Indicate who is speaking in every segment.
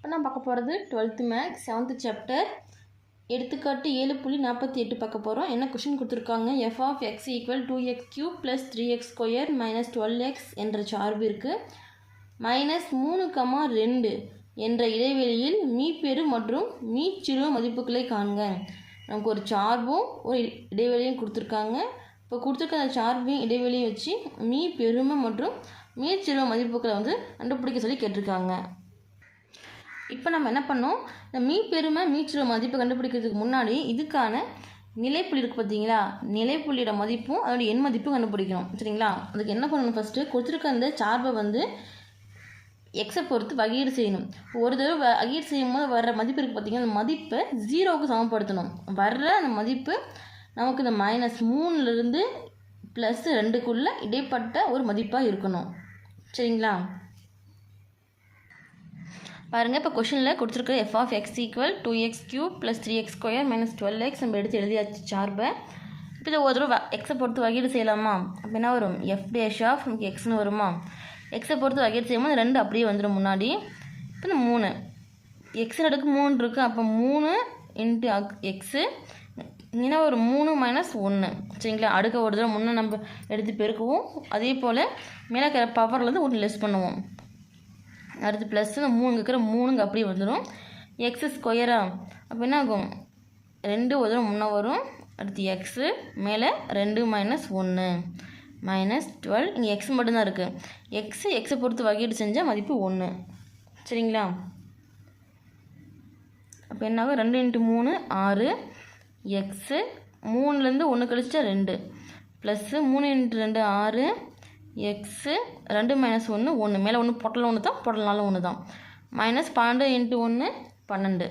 Speaker 1: இப்போ நான் பார்க்க போகிறது டுவெல்த்து மேக்ஸ் செவன்த்து சாப்டர் எடுத்துக்காட்டு ஏழு புள்ளி நாற்பத்தி எட்டு பார்க்க போகிறோம். என்ன கொஷின் கொடுத்துருக்காங்க? F of x equal to x cube plus three x square minus twelve x என்ற சார்பு இருக்குது மைனஸ் மூணு கமா ரெண்டு என்ற இடைவெளியில் மீப்பெரு மற்றும் மீச்சிறு மதிப்புகளை காண்க. நமக்கு ஒரு சார்பும் ஒரு இடைவெளியும் கொடுத்துருக்காங்க. இப்போ கொடுத்துருக்க அந்த சார்பையும் இடைவெளியும் வச்சு மீ பெருமை மற்றும் மீச்சிறு மதிப்புகளை வந்து கண்டுபிடிக்க சொல்லி கேட்டிருக்காங்க. இப்போ நம்ம என்ன பண்ணோம்? இந்த மீ பெருமை மீச்சிறு மதிப்பு கண்டுபிடிக்கிறதுக்கு முன்னாடி இதுக்கான நிலைப்புள்ளி இருக்குது பார்த்தீங்களா நிலைப்புள்ளியோட மதிப்பும் அதோட எண் மதிப்பும் கண்டுபிடிக்கணும். சரிங்களா? அதுக்கு என்ன பண்ணணும் ஃபஸ்ட்டு கொடுத்துருக்க அந்த சார்பை வந்து எக்ஸை பொறுத்து வகையீடு செய்யணும். ஒரு தடவை வகையீடு செய்யும் போது வர்ற மதிப்பு இருக்குது பார்த்தீங்கன்னா அந்த மதிப்பை ஜீரோவுக்கு சமப்படுத்தணும். வர்ற அந்த மதிப்பு நமக்கு இந்த மைனஸ் மூணுலேருந்து ப்ளஸ் ரெண்டுக்குள்ளே இடைப்பட்ட ஒரு மதிப்பாக இருக்கணும். சரிங்களா? பாருங்கள் இப்போ கொஷனில் கொடுத்துருக்க f of x equal to x cube plus three x square minus twelve x நம்ம எடுத்து எழுதியாச்சு சார்பை. இப்போ இதை ஒரு தடவை எக்ஸை பொறுத்து வகையீடு செய்யலாமா? அப்போ என்ன வரும்? எஃப் டேஷ் ஆஃப் நமக்கு எக்ஸ்னு வருமா? எக்ஸை பொறுத்து வகையீடு செய்யும்போது ரெண்டு அப்படியே வந்துடும் முன்னாடி. இப்போ இந்த மூணு. எக்ஸில் அடுக்கு மூணு இருக்குது அப்போ மூணு இன்ட்டு எக்ஸு இங்கே ஒரு மூணு மைனஸ் ஒன்று சரிங்களா? அடுக்க ஒரு தடவை முன்னே நம்ம எடுத்து பெருக்குவோம். அதே போல் மேலே இருக்கிற பவர்லேருந்து ஒன்று லெஸ் பண்ணுவோம். அடுத்து ப்ளஸ் இந்த மூணு இருக்கிற மூணுங்க அப்படியே வந்துடும் எக்ஸ் ஸ்கொயரா அப்போ என்ன ஆகும் ரெண்டு ஒரு தடவை முன்னே வரும். அடுத்து எக்ஸு மேலே ரெண்டு மைனஸ் ஒன்று மைனஸ் டுவெல் இங்கே எக்ஸ் மட்டும்தான் இருக்குது எக்ஸு எக்ஸை பொறுத்து வகையீடு செஞ்சால் மதிப்பு ஒன்று சரிங்களா? அப்போ என்ன ஆகும் ரெண்டு இன்ட்டு மூணு ஆறு. எக்ஸு மூணுலேருந்து ஒன்று கழிச்சிட்டா ரெண்டு. ப்ளஸ்ஸு மூணு இன்ட்டு ரெண்டு ஆறு. எக்ஸு ரெண்டு மைனஸ் ஒன்று ஒன்று மேலே ஒன்று பொட்டல் ஒன்று தான் பொட்டல்னாலும் ஒன்று தான். மைனஸ் பன்னெண்டு இன்ட்டு ஒன்று பன்னெண்டு.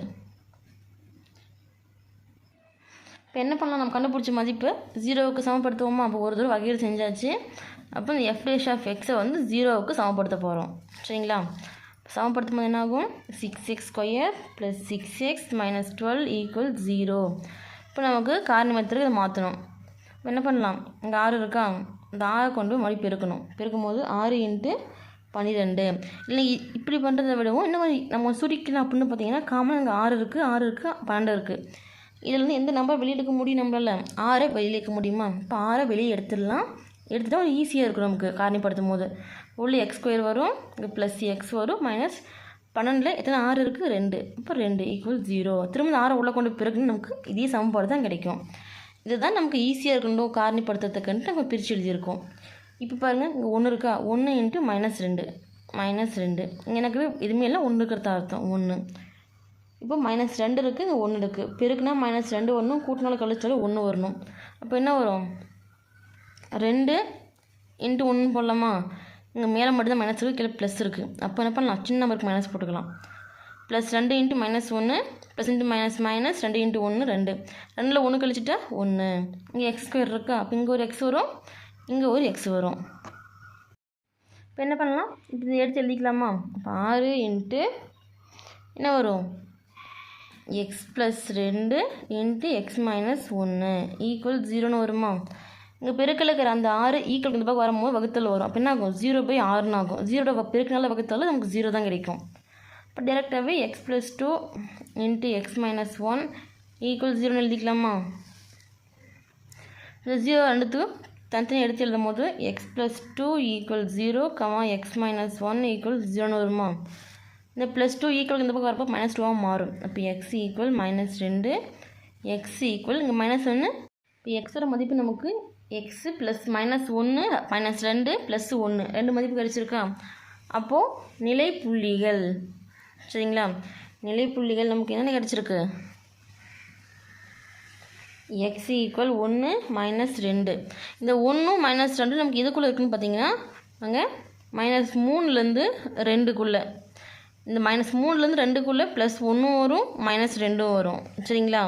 Speaker 1: இப்போ என்ன பண்ணலாம்? நம்ம கண்டுபிடிச்ச மதிப்பு ஜீரோவுக்கு சமப்படுத்துவோமா? அப்போ ஒரு தடவை வகையில் செஞ்சாச்சு. அப்போ இந்த எஃப்டேஷ் ஆஃப் எக்ஸை வந்து ஜீரோவுக்கு சமப்படுத்த போகிறோம் சரிங்களா? சமப்படுத்தும் போது என்னாகும்? Six x square plus six x minus twelve equal zero இப்போ நமக்கு காரணிமத்திற்கு இதை மாற்றணும் இப்போ என்ன பண்ணலாம்? இங்கே ஆறு இருக்கா? இந்த ஆறை கொண்டு போய் மறுபடியும் பெருக்கணும். பெருக்கும் போது ஆறு இன்ட்டு பன்னிரெண்டு இல்லை இ- இப்படி பண்ணுறதை விடவும் இன்னும் கொஞ்சம் நம்ம சுருக்கலாம் அப்படின்னு பார்த்தீங்கன்னா காமன் அங்கே ஆறு இருக்குது ஆறு இருக்குது பன்னெண்டு இருக்குது இதிலேருந்து எந்த நம்பர் வெளியே எடுக்க முடியும் நம்மளால? ஆறை வெளியே எடுக்க முடியுமா? இப்போ ஆறை வெளியே எடுத்துடலாம். எடுத்துட்டால் ஒரு ஈஸியாக இருக்கும் நமக்கு காரணிப்படுத்தும் போது உள்ளே எக்ஸ் ஸ்கொயர் வரும் இங்கே ப்ளஸ் எக்ஸ் வரும் மைனஸ் பன்னெண்டில் எத்தனை? ஆறு இருக்குது ரெண்டு. இப்போ ரெண்டு ஈக்குவல் ஜீரோ திரும்ப இந்த ஆறை உள்ளே கொண்டு பிறகு நமக்கு இதே சமன்பாடு தான் கிடைக்கும். இதுதான் நமக்கு ஈஸியாக இருக்கணும் காரணிப்படுத்துறதுக்குன்ட்டு நம்ம பிரித்து எழுதியிருக்கோம். இப்போ பாருங்கள் இங்கே ஒன்று இருக்கா? ஒன்று இன்ட்டு மைனஸ் ரெண்டு. மைனஸ் ரெண்டு. இங்கே எனக்கு எதுவுமே இல்லை ஒன்று இருக்கிறதா அர்த்தம்? ஒன்று இப்போ மைனஸ் ரெண்டு இருக்குது இங்கே ஒன்று இருக்குது பெருக்குனா மைனஸ் ரெண்டு வரணும் கூட்டினாலும் கழிச்சாலும் ஒன்று வரணும். அப்போ என்ன வரும்? ரெண்டு இன்ட்டு ஒன்று போடலாமா? இங்கே மேலே மட்டும்தான் மைனஸ் இருக்குது கீழே ப்ளஸ் இருக்குது அப்போ என்ன பண்ணலாம்? சின்ன நம்பருக்கு மைனஸ் போட்டுக்கலாம். ப்ளஸ் ரெண்டு இன்ட்டு மைனஸ் ஒன்று ப்ளஸ் இன்ட்டு மைனஸ் மைனஸ் ரெண்டு இன்ட்டு ஒன்று ரெண்டு. ரெண்டில் ஒன்று கழிச்சிட்டா ஒன்று இங்கே எக்ஸ் ஸ்கொயர் இருக்கா? அப்போ இங்கே ஒரு எக்ஸ் வரும் இங்கே ஒரு எக்ஸ் வரும். இப்போ என்ன பண்ணலாம்? இப்போ இதை எடுத்து எழுதிக்கலாமா? இப்போ ஆறு இன்ட்டு என்ன வரும்? எக்ஸ் ப்ளஸ் ரெண்டு இன்ட்டு எக்ஸ் மைனஸ் ஒன்று ஈக்குவல் ஜீரோன்னு வருமா? இங்கே பெருக்கல் இருக்கிற அந்த ஆறு ஈக்குவல் இந்த பக்கம் வரும்போது வகுத்தல் வரும். அப்போ என்ன ஆகும் ஜீரோ பை ஆறுன்னு ஆகும். ஜீரோட பெருக்கினால வகுத்தாலும் நமக்கு ஜீரோ தான் கிடைக்கும். இப்போ டேரெக்டாகவே x plus two into x minus one equal ஜீரோன்னு எழுதிக்கலாமா? இந்த ஜீரோ ரெண்டுத்துக்கு தனித்தனி எடுத்து எழுதும் போது x plus two equal zero comma x minus one equal ஜீரோன்னு வருமா? இந்த ப்ளஸ் டூ ஈக்குவல் இந்த பக்கம் வரப்போ மைனஸ் டூவாக மாறும். அப்போ எக்ஸ் ஈக்குவல் மைனஸ் ரெண்டு எக்ஸ் ஈக்குவல் இங்கே மைனஸ் ஒன்று இப்போ எக்ஸோட மதிப்பு நமக்கு எக்ஸு ப்ளஸ் மைனஸ் ஒன்று மைனஸ் ரெண்டு ப்ளஸ் ஒன்று ரெண்டு மதிப்பு கிடச்சிருக்கா? அப்போது நிலை புள்ளிகள் சரிங்களா? நிலைப்புள்ளிகள் நமக்கு என்னென்ன கிடச்சிருக்கு? எக்ஸ் ஈக்குவல் ஒன்று மைனஸ் ரெண்டு. இந்த ஒன்றும் மைனஸ் ரெண்டு நமக்கு எதுக்குள்ளே இருக்குன்னு பார்த்தீங்கன்னா அங்கே மைனஸ் மூணுலேருந்து ரெண்டுக்குள்ளே. இந்த மைனஸ் மூணுலேருந்து ரெண்டுக்குள்ளே ப்ளஸ் ஒன்றும் வரும் மைனஸ் ரெண்டும் வரும். சரிங்களா?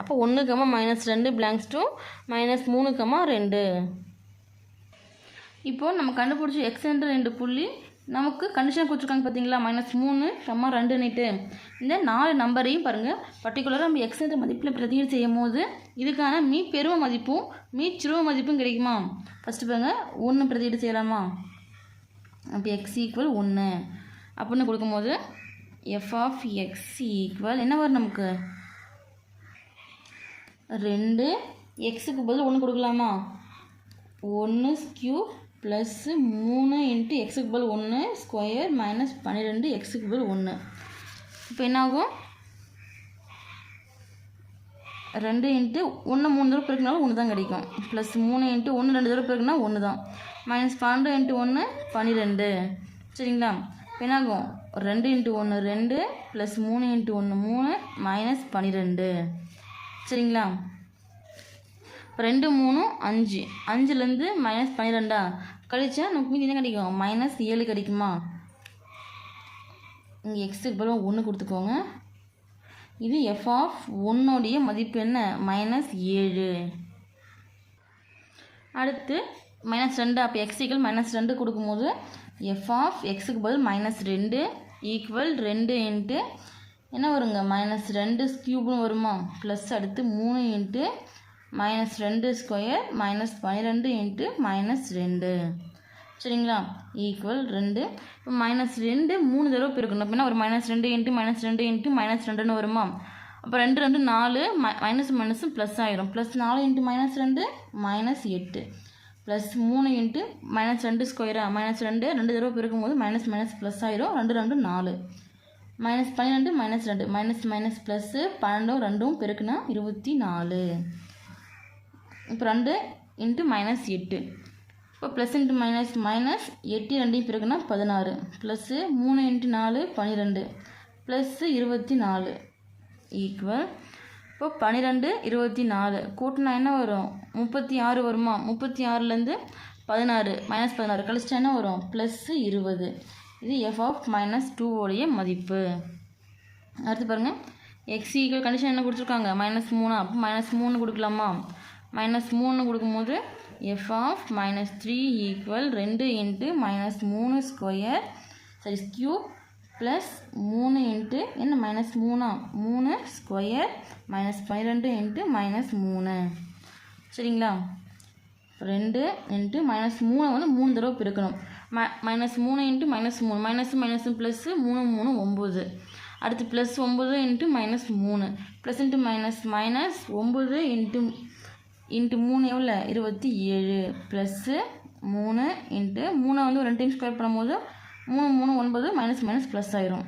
Speaker 1: அப்போ ஒன்று கம்மா மைனஸ் ரெண்டு பிளாங்க்ஸ் டூ மைனஸ் மூணு கம்மா ரெண்டு. இப்போது நம்ம கண்டுபிடிச்ச எக்ஸ்ன்ற ரெண்டு புள்ளி நமக்கு கண்டிஷன் கொடுத்துருக்காங்க பார்த்தீங்களா மைனஸ் மூணு ஃப்ரம்மாக ரெண்டு நைட்டு இந்த நாலு நம்பரையும் பாருங்கள் பர்டிகுலராக நம்ம எக்ஸ்ன்ற மதிப்பில் பிரதியீடு செய்யும் போது இதுக்கான மீ பெரும மதிப்பும் மீ சிறுவ மதிப்பும் கிடைக்குமா? ஃபஸ்ட்டு பாருங்க. ஒன்று பிரதியீடு செய்யலாமா? அப்போ எக்ஸ் ஈக்குவல் ஒன்று அப்படின்னு கொடுக்கும்போது எஃப் ஆஃப் எக்ஸ் ஈக்குவல் என்ன வரும் நமக்கு? ரெண்டு. எக்ஸுக்கு பதில் ஒன்று கொடுக்கலாமா? ஒன்று ஸ்கியூ ப்ளஸ்ஸு மூணு இன்ட்டு எக்ஸுக்கு பதில் ஒன்று ஸ்கொயர் மைனஸ் பன்னிரெண்டு எக்ஸுக்கு பதில் ஒன்று இப்போ என்னாகும்? ரெண்டு இன்ட்டு ஒன்று மூணு தடவை பிறகுனாலும் ஒன்று தான் கிடைக்கும். ப்ளஸ் மூணு இன்ட்டு ஒன்று ரெண்டு தடவை பிறகுனா ஒன்று தான். மைனஸ் பன்னெண்டு இன்ட்டு ஒன்று பன்னிரெண்டு. சரிங்களா? இப்போ என்னாகும்? ரெண்டு இன்ட்டு ஒன்று ரெண்டு ப்ளஸ் மூணு இன்ட்டு ஒன்று மூணு மைனஸ் பன்னிரெண்டு. சரிங்களா? இப்போ ரெண்டு மூணு அஞ்சு. அஞ்சுலேருந்து மைனஸ் பன்னிரெண்டா? கழிச்சா நமக்கு மீதி என்ன கிடைக்கும்? மைனஸ் ஏழு கிடைக்குமா? இங்கே எக்ஸ் பதிலாக ஒன்று கொடுத்துக்கோங்க. இது எஃப் ஆஃப் ஒன்னுடைய மதிப்பு என்ன? மைனஸ் ஏழு. அடுத்து மைனஸ் ரெண்டு. அப்போ எக்ஸிக்கல் மைனஸ் ரெண்டு கொடுக்கும்போது எஃப் ஆஃப் எக்ஸுக்கு பதில் மைனஸ் ரெண்டு ஈக்குவல் ரெண்டு இன்ட்டு என்ன வருங்க? மைனஸ் ரெண்டு க்யூப்னு வருமா? ப்ளஸ் அடுத்து மூணு இன்ட்டு மைனஸ் ரெண்டு ஸ்கொயர் மைனஸ் பன்னிரெண்டு இன்ட்டு மைனஸ் ரெண்டு. சரிங்களா? ஈக்குவல் ரெண்டு. இப்போ மைனஸ் ரெண்டு மூணு தடவை பெருக்கணும். அப்படின்னா ஒரு மைனஸ் ரெண்டு இன்ட்டு மைனஸ் ரெண்டு இன்ட்டு மைனஸ் ரெண்டுன்னு வருமா? அப்போ ரெண்டு ரெண்டு நாலு மை மைனஸ் மைனஸும் ப்ளஸ் ஆயிரும். ப்ளஸ் நாலு இன்ட்டு மைனஸ் ரெண்டு மைனஸ் எட்டு. ப்ளஸ் மூணு இன்ட்டு மைனஸ் ரெண்டு ஸ்கொயராக மைனஸ் ரெண்டு ரெண்டு தடவை பெருக்கும் போது மைனஸ் மைனஸ் ப்ளஸ் ஆயிரும். ரெண்டு ரெண்டு நாலு. மைனஸ் பன்னிரெண்டு மைனஸ் ரெண்டு. மைனஸ் மைனஸ் ப்ளஸ்ஸு பன்னெண்டும் ரெண்டும் பெருக்குனா இருபத்தி நாலு. இப்போ ரெண்டு இன்ட்டு மைனஸ் எட்டு. இப்போ ப்ளஸ் இன்ட்டு மைனஸ் மைனஸ் எட்டு ரெண்டையும் பிறகுனா பதினாறு. ப்ளஸ்ஸு மூணு இன்ட்டு நாலு பன்னிரெண்டு ப்ளஸ்ஸு இருபத்தி நாலு ஈக்குவல் இப்போ பன்னிரெண்டு இருபத்தி நாலு. கூட்டினா என்ன வரும்? முப்பத்தி ஆறு வருமா? முப்பத்தி ஆறுலேருந்து பதினாறு மைனஸ் பதினாறு. கழிச்சிட்டா என்ன வரும்? ப்ளஸ்ஸு இருபது. இது எஃப் ஆஃப் மைனஸ் டூவோடைய மதிப்பு. அடுத்து பாருங்கள் எக்ஸ் ஈக்குவல் கண்டிஷன் என்ன கொடுத்துருக்காங்க? மைனஸ் மூணா. அப்போ மைனஸ் மூணு கொடுக்கலாமா? மைனஸ் மூணு கொடுக்கும்போது f of minus three equal ரெண்டு இன்ட்டு மைனஸ் மூணு ஸ்கொயர் சரி கியூப் ப்ளஸ் மூணு இன்ட்டு என்ன மைனஸ் மூணா? மூணு ஸ்கொயர் மைனஸ் பன்னிரெண்டு இன்ட்டு மைனஸ் மூணு. சரிங்களா? ரெண்டு இன்ட்டு மைனஸ் மூணை வந்து மூணு தடவை பெருக்கணும். ம மைனஸ் மூணு இன்ட்டு மைனஸ் மூணு. மைனஸ் மைனஸ் ப்ளஸ்ஸு மூணு மூணு ஒம்பது. அடுத்து ப்ளஸ் ஒம்பது இன்ட்டு மைனஸ் மூணு. ப்ளஸ் இன்ட்டு மைனஸ் மைனஸ் ஒம்பது இன்ட்டு இன்ட்டு மூணு எவ்வளோ? இருபத்தி ஏழு ப்ளஸ்ஸு மூணு இன்ட்டு மூணை வந்து ஒரு ரெண்டு டைம் ஸ்கொயர் பண்ணும்போது மூணு மூணு ஒன்பது மைனஸ் மைனஸ் ப்ளஸ் ஆயிரும்.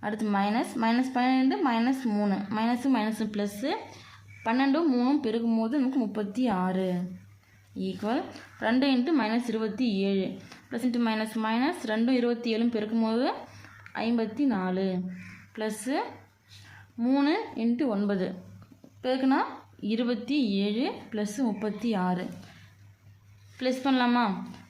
Speaker 1: அடுத்து மைனஸ் மைனஸ் பன்னெண்டு மைனஸ் மூணு. மைனஸு மைனஸு ப்ளஸ்ஸு பன்னெண்டும் மூணும் பெருக்கும் போது நமக்கு முப்பத்தி ஆறு. ஈக்குவல் ரெண்டு இன்ட்டு மைனஸ் இருபத்தி ஏழு. ப்ளஸ் இன்ட்டு மைனஸ் மைனஸ் ரெண்டும் இருபத்தி ஏழும் பெருக்கும் போது ஐம்பத்தி நாலு. ப்ளஸ்ஸு மூணு இன்ட்டு ஒன்பது. பெருக்குனா இருபத்தி ஏழு ப்ளஸ் முப்பத்தி ஆறு. ப்ளஸ் பண்ணலாமா?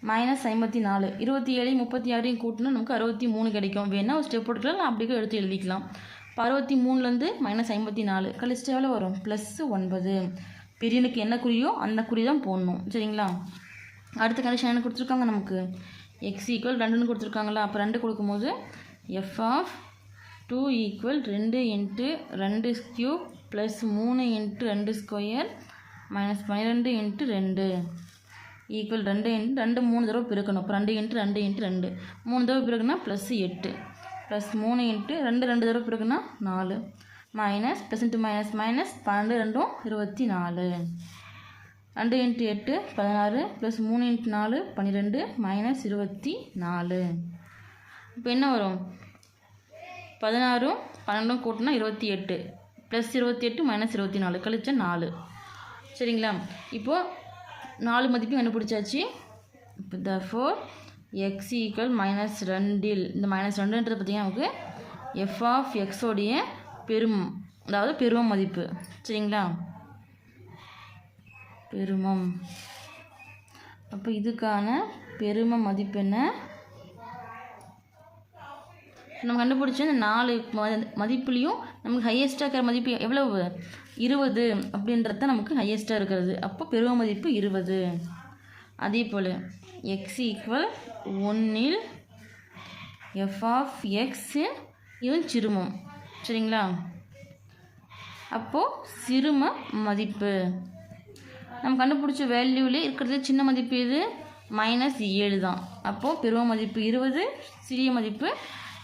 Speaker 1: மைனஸ் ஐம்பத்தி நாலு. இருபத்தி ஏழு முப்பத்தி ஆறையும் கூட்டினா நமக்கு அறுபத்தி மூணு கிடைக்கும். வேணால் ஒரு ஸ்டெப் போட்டுக்கலாம் நான் அப்படியே எடுத்து எழுதிக்கலாம். இப்போ அறுபத்தி மூணுலேருந்து மைனஸ் ஐம்பத்தி நாலு. கழிச்சிட்டு எவ்வளோ வரும்? ப்ளஸ் ஒன்பது. பெரியனுக்கு என்ன குறியோ அந்த குறி தான் போடணும். சரிங்களா? அடுத்த கண்டிஷன் என்ன கொடுத்துருக்காங்க நமக்கு? எக்ஸ் ஈக்குவல் ரெண்டுன்னு கொடுத்துருக்காங்களா அப்போ ரெண்டு கொடுக்கும்போது எஃப் ஆஃப் டூ ஈக்குவல் ரெண்டு இன்ட்டு ரெண்டு கியூப் ப்ளஸ் மூணு இன்ட்டு ரெண்டு ஸ்கொயர் மைனஸ் பன்னிரெண்டு இன்ட்டு ரெண்டு. ஈக்குவல் ரெண்டு இன்ட்டு ரெண்டு மூணு தடவை பிறக்கணும். இப்போ ரெண்டு இன்ட்டு ரெண்டு இன்ட்டு ரெண்டு. மூணு தடவை பிறகுனா ப்ளஸ் எட்டு. ப்ளஸ் மூணு இன்ட்டு ரெண்டு ரெண்டு தடவை பிறகுனா நாலு. Minus plus into minus minus பன்னெண்டு ரெண்டும் இருபத்தி நாலு. ரெண்டு இன்ட்டு எட்டு பதினாறு. ப்ளஸ் மூணு இன்ட்டு நாலு பன்னிரெண்டு மைனஸ் இருபத்தி நாலு. இப்போ என்ன வரும்? பதினாறும் பன்னெண்டும் கூட்டினா இருபத்தி எட்டு. ப்ளஸ் இருபத்தி எட்டு மைனஸ் இருபத்தி நாலு கழிச்ச நாலு. சரிங்களா? இப்போது நாலு மதிப்பையும் கண்டுபிடிச்சாச்சு. இப்போ த ஃபோர் எக்ஸ் ஈக்குவல் மைனஸ் ரெண்டில் இந்த மைனஸ் ரெண்டுன்றது பார்த்திங்கன்னா நமக்கு எஃப் ஆஃப் எக்ஸோடைய பெரும் அதாவது பெரும மதிப்பு. சரிங்களா? பெருமம். அப்போ இதுக்கான பெரும மதிப்பு என்ன? நம்ம கண்டுபிடிச்ச இந்த நாலு மதிப்புலேயும் நமக்கு ஹையஸ்ட்டாக இருக்கிற மதிப்பு எவ்வளவு? இருபது அப்படின்றது நமக்கு ஹையஸ்ட்டாக இருக்கிறது. அப்போ பெரும மதிப்பு இருபது. அதே போல் எக்ஸ் ஈக்குவல் ஒன்னில் எஃப் ஆஃப் எக்ஸ் இவன் சிறுமம். சரிங்களா? அப்போது சிறும மதிப்பு. நம்ம கண்டுபிடிச்ச வேல்யூவில் இருக்கிறது சின்ன மதிப்பு எது? மைனஸ் ஏழு தான். அப்போது பெரும மதிப்பு இருபது சிறிய மதிப்பு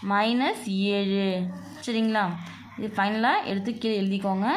Speaker 1: மைனஸ் ஏழு. சரிங்களா? இது ஃபைனலாக எடுத்து கீழே எழுதிக்கோங்க.